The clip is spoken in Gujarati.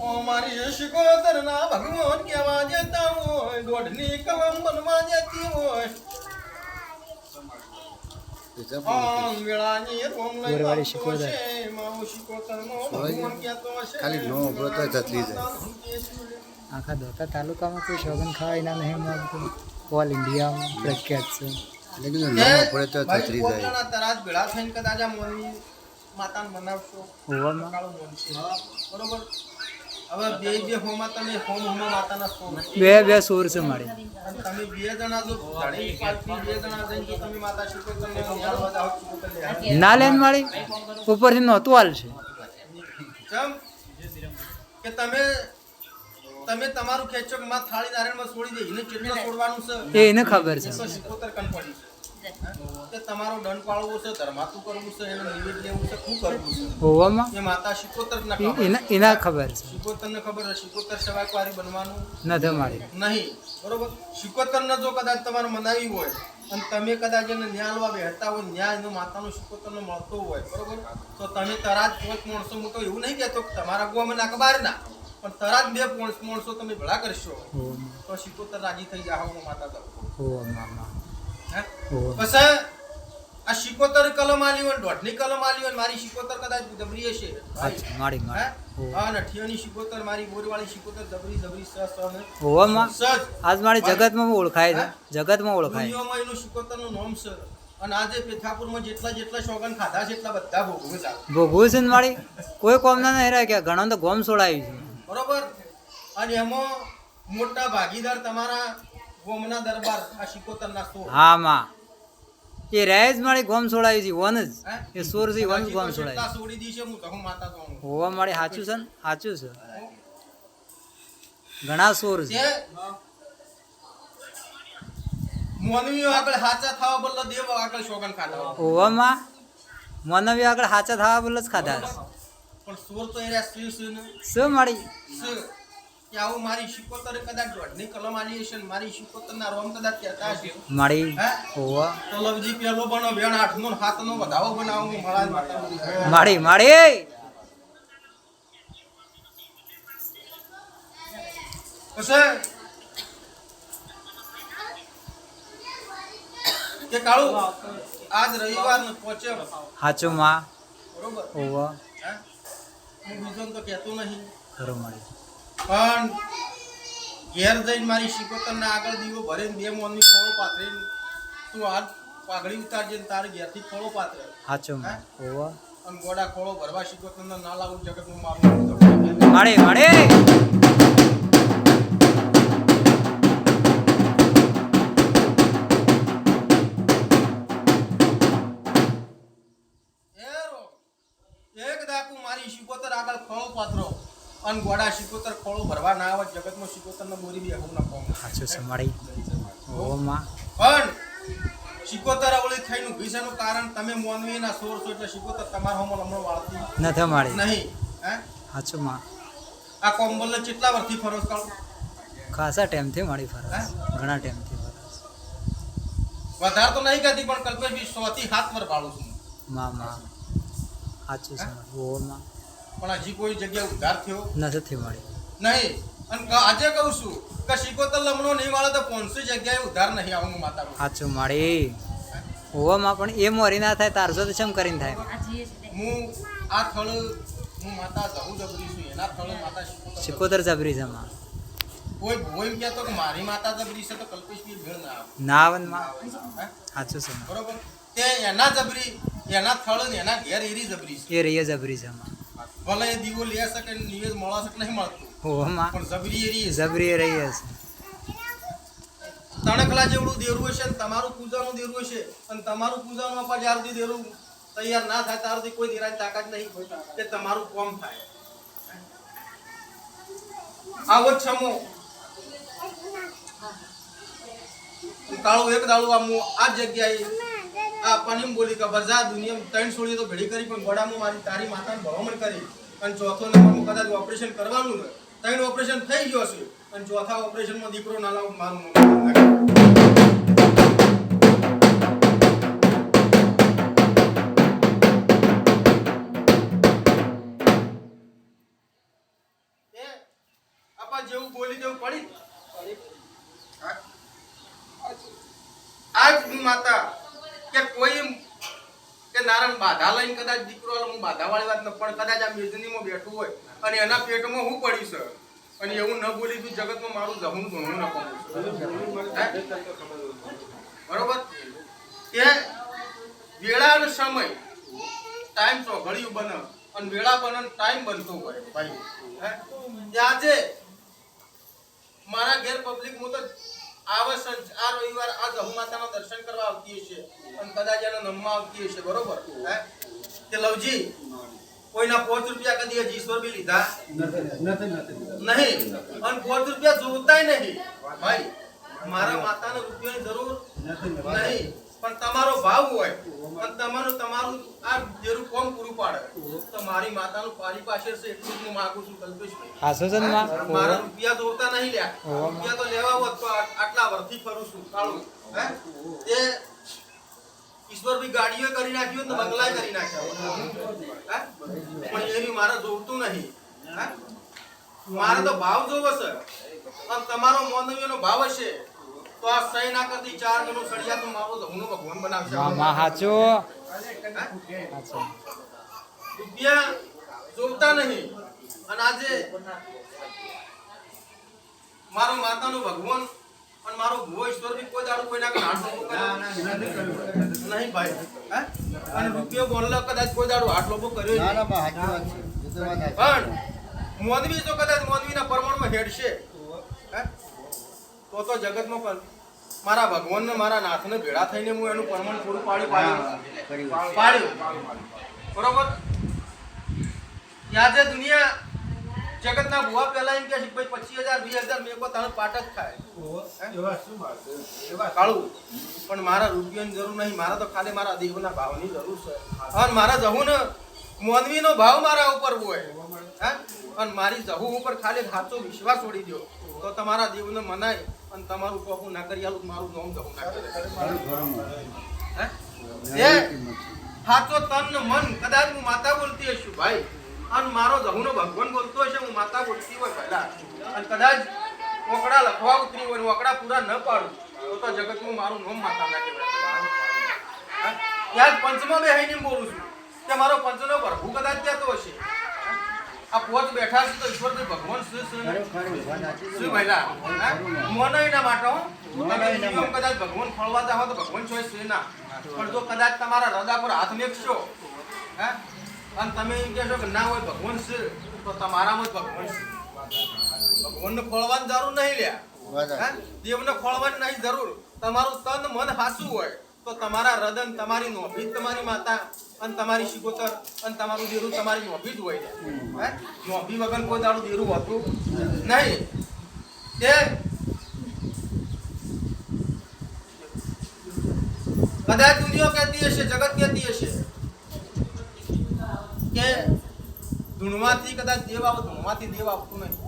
ઓ મારી શિકોતર ના ભગવાન કેવા જતા હોય? દોઢની કલમ બનવા જતી હોય. આખા દોતા તાલુકામાં કોઈ શોગન ખાવા એના નહીં ઓલ ઇન્ડિયામાં પ્રખ્યાત છે. એટલે કીધું પડે તો ભાઈ જાય પોતાના તરાજ ભેળા થઈને કદાચ આ મોની માતાને હોવામાં કાળો. બરોબર. હવે બે બે હોમાં તમે હોમ હોમાં માતાના સો બે બે સોર છે મારે. તમે બે જણા જો ધણી બે જણા જઈને જો તમે માતા શીખો તમે ન્યાલ વધાવો શીખો ના લેન મારી? ઉપરથી નહોતું હાલશે કેમ? કે તમે તમે તમારું ખેંચો માં થાળી નારાયણમાં છોડી દે એને કેટલું છોડવાનું છે? એ એને ખબર છે. એ તો સિકોતર કન પડી છે. કે તમારો દંડ પાળવો છે ધર્માતું કરવું છે એનો નિવેદ લેવું છે શું કરવું છે? હોવામાં? એ માતા શિકોતર ના ખબર એના એના ખબર છે. શિકોતર ને ખબર છે શિકોતર સેવાક વાળી બનવાનું? નથી મારી નહીં. બરોબર? શિકોતર ને જો કદાચ તમારે મનાવી હોય અને તમે કદાચ એને ન્યાલવા બેહતા હોય ન્યાય એનો માતાનો શિકોતર ને મળતો હોય બરોબર? તો તમે તરાજ પાંચ માણસો હું તો એવું નહીં કહેતો કે તમારા ગોમાં ના બહાર ના. પણ તરાજ બે પાંચ માણસો તમે ભલા કરશો. તો શિકોતર રાજી થઈ જાઓ હું માતા તરફ પછી આ શિકોતર કલમ આલી હોય દોઢની કલમ આલી હોય મારી શિકોતર કદાચ જબરી હશે. મારી હે? નઠિયાની શિકોતર મારી બોરવાળી શિકોતર જબરી જબરી સસ હોવામાં સજ આજ મારી જગતમાં ઓળખાય છે. જગતમાં ઓળખાય. દુનિયામાં એનું શિકોતરનું નામ છે. અને આજે પેથાપુરમાં જેટલા જેટલા શોગન ખાધા છે એટલા બધા ભોગવે છે. ભોગવું છે ને મારી? કોઈ કોમના નહીં રહ્યા કે ઘણા તો ગોમ છોડાવી છે. બરોબર? અને એમાં મોટા ભાગીદાર તમારા ગોમના દરબાર આ શિકોતરના સો હા માં એ રેજ માળી મારી ગોમ છોડાવી છે વન જ. એ સોર છે વન ગોમ છોડાવી છોડી દીશે હું તો માતા તો હોવા મારી સાચું છે ને? સાચું છે. ઘણા સોર છે. જે આગળ હાચા થવા બદલે દેવ આગળ શોગન ખાધા હોવામાં માનવી આગળ હાચા થવા બોલ જ છે. પણ સોર તો એ શ્રી છે ને? શું મારી છે. કે આવું મારી શિકોતરે કદાચ દોઢની કલમ આલી હશે ને મારી શિકોતરના રોમ કદાચ કહેતા હશે. મારી હે? હોવા. પેલો બનો બેન આઠમો ને હાથનો વધાવો બનાવું હું મળા માતા મારી મારી! પછી કે કાળુ? આજ રવિવાર ને પહોંચ્યો સાચું માં. બરોબર? હે? હું બીજો તો કહેતો નહીં. ખરું મારી. પણ ઘેર જઈને મારી શિકોતરને આગળ દીવો ભરીને બે મોનની ફળો પાથરીને તું હાથ પાઘડી ઉતારજે ને તારે ઘેરથી ફળો પાથરે. સાચો ઓવા અને ગોડા ખોળો ભરવા શિકોતરને ના લાવું જગતનું મારું માડે માડે એક દાકુ મારી શિકોતર આગળ ફળો પાથરો. અને ગોડા શિકોતર ખોળો ભરવા ના આવે જગતમાં શિકોતરને બોરી બી હું ના પાઉં સાચું મારી હોવામાં પણ શિકોતર અવળી થઈને ભીષણનું કારણ તમે મોનવીના સોર છો એટલે શિકોતર તમારા હોમો હમણાં વાળતી. નથી મારી નહીં. હે? સાચું માં. આ કોમ્બલ કેટલા વર્ષથી ફરો છો ખાસા ટાઈમથી મારી ફરજ. ઘણા ટાઈમથી ફરજ. વધારે તો નહીં કહેતી પણ કલ્પેશ બી સો થી સાત વાળું છું. માં માં. સાચું મારી હોવામાં પણ હજી કોઈ જગ્યાએ ઉધાર થયો? નથી મળી નહીં. અને આજે કહું છું કે શિકોતર લમણો નહીં વાળો તો પોનસો જગ્યાએ ઉધાર નહીં આવું માતા. સાચું મળી. હોવામાં પણ એ મોરી ના થાય તારજો તો શેમ કરીને થાય? હું આ થળ હું માતા જવું જબરી છું એના થળ માતા શીખોતર જબરી છે માં કોઈ ભોય કે તો કે મારી માતા જબરી છે તો કલ્પેશ ભેળ ના આવે. ના આવે માં સાચું છે બરોબર? તે એના જબરી એના થળ ને એના ઘેર એરી જબરી છે. એ રહી જબરી છે માં ભલે દીવો લે શકે નિવેદ મળે શકે નહીં મળતું. હોવામાં પણ જબરી રહી જબરી રહી છે તણખલા જેવડું દેરું હશે અને તમારું પૂજાનું દેરું હશે અને તમારું પૂજાનું આપવા જ્યાર સુધી દેરું તૈયાર ના થાય ત્યાર સુધી કોઈ દેરાની તાકાત નહીં કે તમારું કોમ થાય. આવો છમો. કાળું એક દાડું આમ આ જગ્યાએ આ પનીમ બોલી કે બજા દુનિયા ત્રણ સોળી તો ભેડી કરી, પણ ગોડામાં મારી તારી માતાને ભલામણ કરી. અને ચોથો નંબરનું કદાચ ઓપરેશન કરવાનું ને ત્રણ ઓપરેશન થઈ ગયો છે અને ચોથા ઓપરેશનમાં દીકરો ના લાવું, મારું મોં બાધા લઈને કદાચ દીકરો હું બાધા વાળી વાત ન પણ કદાચ આ મેજનીમાં બેઠું હોય અને એના પેટમાં હું પડી છે અને એવું ન બોલી તું જગતમાં મારું જહું ઘણું ન પામું બરોબર? કે વેળા અને સમય ટાઈમ ચોઘડિયું બને અને વેળા બને ટાઈમ બનતો હોય ભાઈ. આજે મારા ઘેર પબ્લિક હું તો આવે સંજ આ રવિવાર આ ગૌમાતાના દર્શન કરવા આવતી હશે અને કદાચ એનો નમવા આવતી હશે બરોબર? હે? કે લવજી કોઈના પાંચ રૂપિયા કદી હજી ઈશ્વર બી લીધા? નહીં? અને પાંચ રૂપિયા જોતાય નહીં. ભાઈ મારા માતાને રૂપિયાની જરૂર નહીં. પણ તમારો ભાવ હોય અને તમારું તમારું આ જેરું કોમ પૂરું પાડે તો મારી પાસે છે એટલું હું માંગુ છું કલ્પેશભાઈ. હાસો છે ને માં? મારા રૂપિયા જોતા નહીં લ્યા. રૂપિયા તો લેવા હોત તો આટલા વર્ષથી ફરું છું. કાળું. હે? એ ઈશ્વર બી ગાડીઓ કરી નાખ્યો ને બંગલા કરી નાખ્યા? પણ એવી મારે જોવતું નહીં. મારે તો ભાવ જોવો છે. પણ તમારો મોનવીનો ભાવ હશે તો આ સહી ના કરતી ચાર ગણું સળિયા તો મારો ધૂનો ભગવાન બનાવશે. હા? હાચો. રૂપિયા જોતા નહીં. અને આજે મારો માતાનો ભગવાન અને મારો ભૂવો ઈશ્વર બી કોઈ દાડો કોઈના હાથ નહીં ભાઈ. હે? અને રૂપિયો બોલલો કદાચ કોઈ દાડો હાથ લોબો કર્યો પણ મોદવી તો કદાચ મોદવીના પ્રમાણમાં હેડશે? તો તો જગતમાં પણ મારા ભગવાનને મારા નાથને ભેળા થઈને હું એનું પ્રમાણ પૂરું પાડી પાડ્યું. પાડ્યું. બરોબર? આજે દુનિયા? જગતના ભુવા પહેલા એમ કે છે ભાઈ પચીસ હજાર વીસ હજાર મેકો તાણે પાટ જ થાય કાળું પણ મારા રૂપિયાની જરૂર નહીં. મારા તો ખાલી મારા દેવના ભાવની જરૂર છે. અને મારા જવું ને મોનવીનો ભાવ મારા ઉપર હોય. હે? અને મારી જહુ ઉપર ખાલી સાચો વિશ્વાસ છોડી દો તો તમારા દેવને મનાય અને તમારું કોકું ના કરી આલું મારું નોમ જહું ના કરે. સાચો તન મન કદાચ હું માતા બોલતી હશું ભાઈ. અને મારો જહુનો ભગવાન બોલતો હશે હું માતા બોલતી હોય પહેલા. અને કદાચ ઓકડા લખવા ઉતરી હોય ઓકડા પૂરા ન પાડું તો તો જગતમાં મારું નોમ માતા ના કહેવાય. ત્યાં પંચમાં બેહીને બોલું છું કે મારો પંચનો પ્રભુ કદાચ કહેતો હશે. આ પોચ બેઠા છે તો ઈશ્વરભાઈ ભગવાન શું શું ભઈલા? મોનો એના માટે. તમે જીવન કદાચ ભગવાન ફળવા જાવ તો ભગવાન છો શ્રી ના? પણ જો કદાચ તમારા હૃદય પર હાથ મેકશો હે? અને તમે એમ કહેશો કે ના હોય ભગવાન છે તો તમારામાં જ ભગવાન છે. ભગવાનને ખોળવાની જરૂર નહીં લ્યા. દેવને ખોળવાની નહીં જરૂર. તમારું તન મન હાસું હોય તો તમારા હૃદય તમારી નોભી તમારી માતા અને તમારી શિકોતર અને તમારું દેરું તમારી નોભી જ હોય હે? નોભી વગર કોઈ દાડું દેરું હોતું નહીં. તે કદાચ દુનિયા કહેતી હશે જગત કહેતી હશે. કે ધૂણમાંથી કદાચ દેવ આવે ધૂણમાંથી દેવ આવતું નહીં.